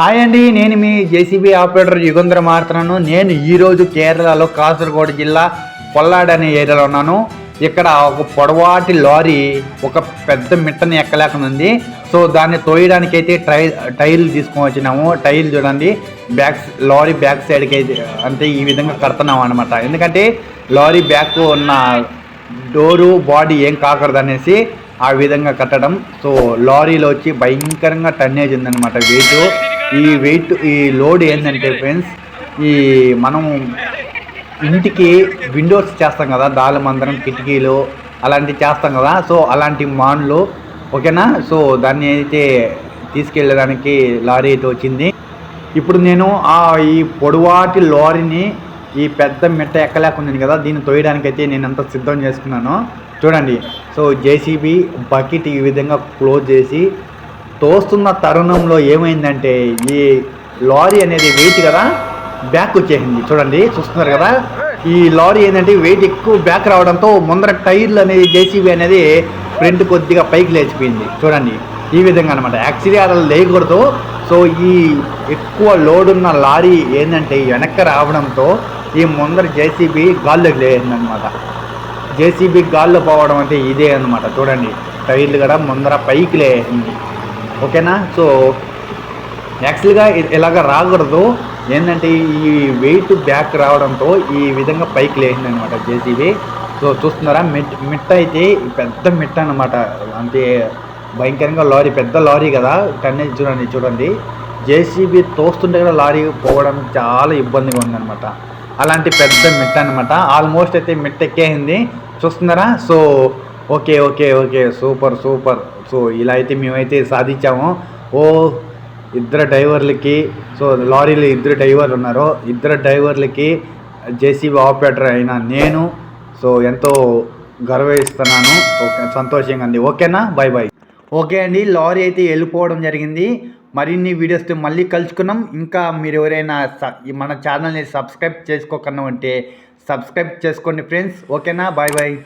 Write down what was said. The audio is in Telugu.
హాయ్ అండి నేను మీ జేసీబీ ఆపరేటర్ యుగంధర మారుతున్నాను. నేను ఈరోజు కేరళలో కాసరగోడు జిల్లా పొల్లాడ్ అనే ఏరియాలో ఉన్నాను. ఇక్కడ ఒక పొడవాటి లారీ ఒక పెద్ద మిట్టని ఎక్కలేకనుంది. ఉంది సో దాన్ని తోయడానికి అయితే టై టైర్లు తీసుకొని వచ్చినాము. టైర్లు చూడండి బ్యాక్ లారీ బ్యాక్ సైడ్కి అయితే అంటే ఈ విధంగా కడుతున్నాం అనమాట ఎందుకంటే లారీ బ్యాక్ ఉన్న డోరు బాడీ ఏం కాకూడదు అనేసి ఆ విధంగా కట్టడం. సో లారీలో వచ్చి భయంకరంగా టన్నేజ్ ఉందన్నమాట వెయిట్. ఈ వెయిట్ ఈ లోడ్ ఏంటంటే ఫ్రెండ్స్ ఈ మనం ఇంటికి విండోస్ చేస్తాం కదా దాలమందరం కిటికీలు అలాంటివి చేస్తాం కదా సో అలాంటి మాన్లు ఓకేనా? సో దాన్ని అయితే తీసుకెళ్ళడానికి లారీ అయితే వచ్చింది. ఇప్పుడు నేను ఆ ఈ పొడవాటి లారీని ఈ పెద్ద మిట్ట ఎక్కలేకుంది కదా దీన్ని తోయడానికి అయితే నేను అంత సిద్ధం చేసుకున్నాను. చూడండి సో జేసీబీ బకెట్ ఈ విధంగా క్లోజ్ చేసి తోస్తున్న తరుణంలో ఏమైందంటే ఈ లారీ అనేది వెయిట్ కదా బ్యాక్ వచ్చేసింది. చూడండి చూస్తున్నారు కదా? ఈ లారీ ఏంటంటే వెయిట్ ఎక్కువ బ్యాక్ రావడంతో ముందర టైర్లు అనేది జేసీబీ అనేది ఫ్రంట్ కొద్దిగా పైకి లేచిపోయింది. చూడండి ఈ విధంగా అనమాట యాక్చువల్లీ అలా లేకూడదు సో ఈ ఎక్కువ లోడ్ ఉన్న లారీ ఏంటంటే వెనక్కి రావడంతో ఈ ముందర జేసీబీ గాల్లోకి లేదనమాట జేసీబీ గాల్లో పోవడం అంటే ఇదే అనమాట చూడండి టైర్లు కూడా ముందర పైకి లేచింది. ఓకేనా? సో యాక్చువల్గా ఇలాగ రాకూడదు. ఏంటంటే ఈ వెయిట్ బ్యాక్ రావడంతో ఈ విధంగా పైకి లేచింది అనమాట జేసీబీ. సో చూస్తున్నారా? మిట్ మిట్ట అయితే పెద్ద మిట్ట అనమాట అంటే భయంకరంగా లారీ పెద్ద లారీ కదా. టన్నేజ్ చూడండి చూడండి. జేసీబీ తోస్తుంటే కూడా లారీ పోవడం చాలా ఇబ్బందిగా ఉందన్నమాట. అలాంటి పెద్ద మిట్ట అనమాట ఆల్మోస్ట్ అయితే మిట్ట ఎక్కేసింది. చూస్తున్నారా? So okay okay okay. Super super. So ఇలా అయితే మేమైతే సాధించాము. ఓ ఇద్దరు డ్రైవర్లకి సో లారీలో ఇద్దరు డ్రైవర్లు ఉన్నారు. ఇద్దరు డ్రైవర్లకి జేసీబీ ఆపరేటర్ అయిన నేను సో ఎంతో గర్వహిస్తున్నాను ఓకే సంతోషంగా ఉంది. ఓకేనా? బాయ్ బాయ్ ఓకే అండి లారీ అయితే వెళ్ళిపోవడం జరిగింది. మరిన్ని వీడియోస్తో మళ్ళీ కలుసుకున్నాం. ఇంకా మీరు ఎవరైనా స- ఈ మన ఛానల్ని సబ్స్క్రైబ్ చేసుకోకుండా ఉంటే సబ్స్క్రైబ్ చేసుకోండి ఫ్రెండ్స్. ఓకేనా? Bye bye